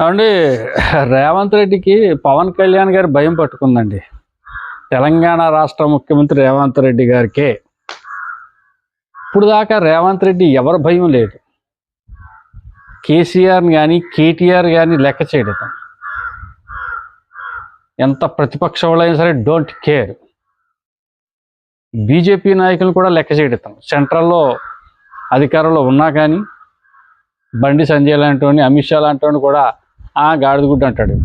ఏమండి రేవంత్ రెడ్డికి పవన్ కళ్యాణ్ గారి భయం పట్టుకుందండి. తెలంగాణ రాష్ట్ర ముఖ్యమంత్రి రేవంత్ రెడ్డి గారికే. ఇప్పుడు దాకా రేవంత్ రెడ్డి ఎవరి భయం లేదు. కేసీఆర్ని కానీ కేటీఆర్ కానీ లెక్క చేయడం ఎంత ప్రతిపక్ష వాళ్ళైనా సరే డోంట్ కేర్. బీజేపీ నాయకులు కూడా లెక్క చేయడం సెంట్రల్లో అధికారంలో ఉన్నా కానీ బండి సంజయ్ లాంటి అమిత్ షా లాంటి కూడా ఆ గాడిదగుడ్డ అంటాడు.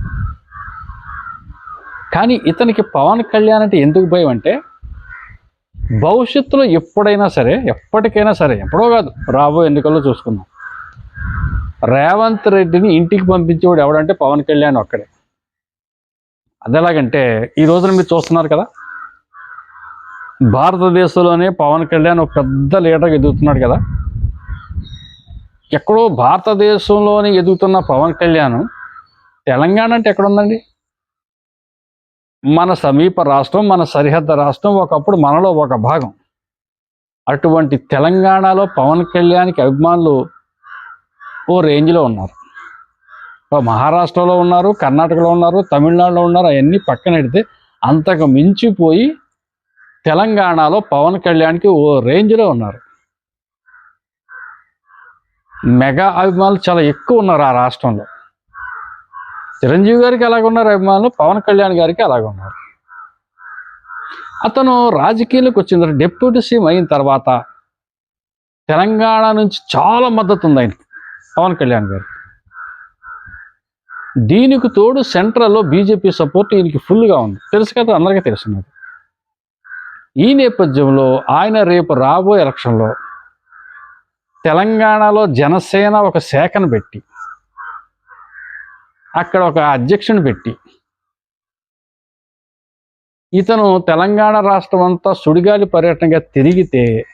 కానీ ఇతనికి పవన్ కళ్యాణ్ అంటే ఎందుకు భయం అంటే భవిష్యత్తులో ఎప్పుడైనా సరే ఎప్పటికైనా సరే ఎప్పుడో కాదు రాబోయే ఎన్నికల్లో చూసుకుందాం. రేవంత్ రెడ్డిని ఇంటికి పంపించేవాడు ఎవడంటే పవన్ కళ్యాణ్ ఒక్కడే. అదెలాగంటే ఈ రోజున మీరు చూస్తున్నారు కదా భారతదేశంలోనే పవన్ కళ్యాణ్ ఒక పెద్ద లీడర్గా ఎదుగుతున్నాడు కదా. ఎక్కడో భారతదేశంలోనే ఎదుగుతున్న పవన్ కళ్యాణ్ తెలంగాణ అంటే ఎక్కడుందండి? మన సమీప రాష్ట్రం మన సరిహద్దు రాష్ట్రం ఒకప్పుడు మనలో ఒక భాగం. అటువంటి తెలంగాణలో పవన్ కళ్యాణ్కి అభిమానులు ఓ రేంజ్లో ఉన్నారు. మహారాష్ట్రలో ఉన్నారు కర్ణాటకలో ఉన్నారు తమిళనాడులో ఉన్నారు అవన్నీ పక్కన పెడితే అంతకు మించిపోయి తెలంగాణలో పవన్ కళ్యాణ్కి ఓ రేంజ్లో ఉన్నారు. మెగా అభిమానులు చాలా ఎక్కువ ఉన్నారు ఆ రాష్ట్రంలో. చిరంజీవి గారికి అలాగ ఉన్నారు అభిమానులు? పవన్ కళ్యాణ్ గారికి అలాగ ఉన్నారు అతను రాజకీయాలకు వచ్చిన తర్వాత డిప్యూటీ సీఎం అయిన తర్వాత తెలంగాణ నుంచి చాలా మద్దతు ఉంది ఆయనకి పవన్ కళ్యాణ్ గారికి. దీనికి తోడు సెంట్రల్లో బీజేపీ సపోర్ట్ ఈయనకి ఫుల్గా ఉంది. తెలుసు కదా అందరికీ తెలుసున్నది. ఈ నేపథ్యంలో ఆయన రేపు రాబోయే ఎలక్షన్లో తెలంగాణలో జనసేన ఒక శాఖను పెట్టి అక్కడ ఒక అధ్యక్షుని పెట్టి. ఇతను తెలంగాణ రాష్ట్రం అంతా సుడిగాలి పర్యటనగా తిరిగితే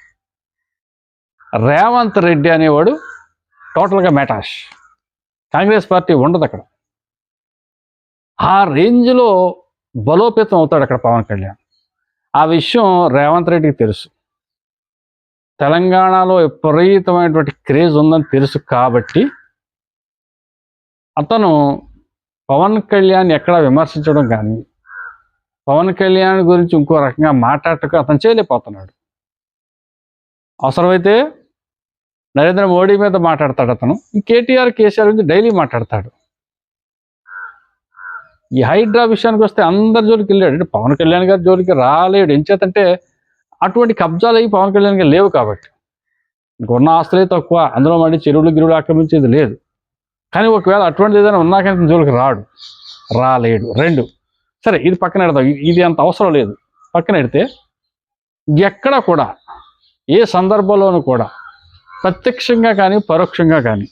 రేవంత్ రెడ్డి అనేవాడు టోటల్గా మెటాష్. కాంగ్రెస్ పార్టీ ఉండదు అక్కడ. ఆ రేంజ్లో బలోపేతం అవుతాడు అక్కడ పవన్ కళ్యాణ్. ఆ విషయం రేవంత్ రెడ్డికి తెలుసు. తెలంగాణలో విపరీతమైనటువంటి క్రేజ్ ఉందని తెలుసు కాబట్టి అతను పవన్ కళ్యాణ్ ఎక్కడ విమర్శించడం కానీ పవన్ కళ్యాణ్ గురించి ఇంకో రకంగా మాట్లాడటం అతను చేయలేకపోతున్నాడు. అవసరమైతే నరేంద్ర మోడీ మీద మాట్లాడతాడు అతను. కేటీఆర్ కేసీఆర్ గురించి డైలీ మాట్లాడతాడు. ఈ హైడ్రా విషయానికి వస్తే అందరి జోలికి వెళ్ళాడు. అంటే పవన్ కళ్యాణ్ గారి జోలికి రాలేడు. ఎంచేతంటే అటువంటి కబ్జాలు అయి పవన్ కళ్యాణ్ గారు లేవు కాబట్టి. ఉన్న ఆస్తులే తక్కువ. అందులో మళ్ళీ చెరువులు గిరువులు ఆక్రమించేది లేదు. కానీ ఒకవేళ అటువంటిది ఏదైనా ఉన్నా కానీ జోలికి రాడు. రాలేడు. రెండు. సరే ఇది పక్కన పెడతాం ఇది అంత అవసరం లేదు. పక్కన పెడితే ఎక్కడ కూడా ఏ సందర్భంలోనూ కూడా ప్రత్యక్షంగా కానీ పరోక్షంగా కానీ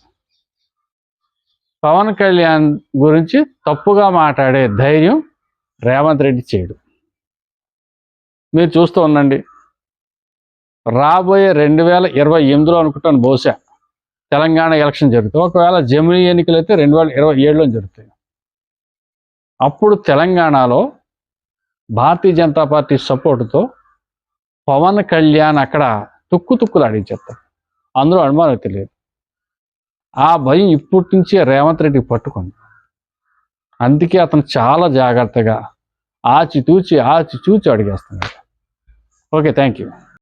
పవన్ కళ్యాణ్ గురించి తప్పుగా మాట్లాడే ధైర్యం రేవంత్ రెడ్డి చేయడు. మీరు చూస్తూ ఉండండి. రాబోయే రెండు వేల ఇరవై ఎనిమిదిలో అనుకుంటాను బహుశా. తెలంగాణ ఎలక్షన్ జరుగుతాయి ఒకవేళ జమినీ ఎన్నికలు అయితే రెండు వేల ఇరవై ఏడులో జరుగుతాయి. అప్పుడు తెలంగాణలో భారతీయ జనతా పార్టీ సపోర్టుతో పవన్ కళ్యాణ్ అక్కడ తుక్కు తుక్కులు ఆడించేస్తారు అందులో అనుమానం తెలియదు. ఆ భయం ఇప్పటి నుంచే రేవంత్ రెడ్డి పట్టుకుంది. అందుకే అతను చాలా జాగ్రత్తగా ఆచితూచి ఆచిచూచి అడిగేస్తున్నాడు. Okay thank you.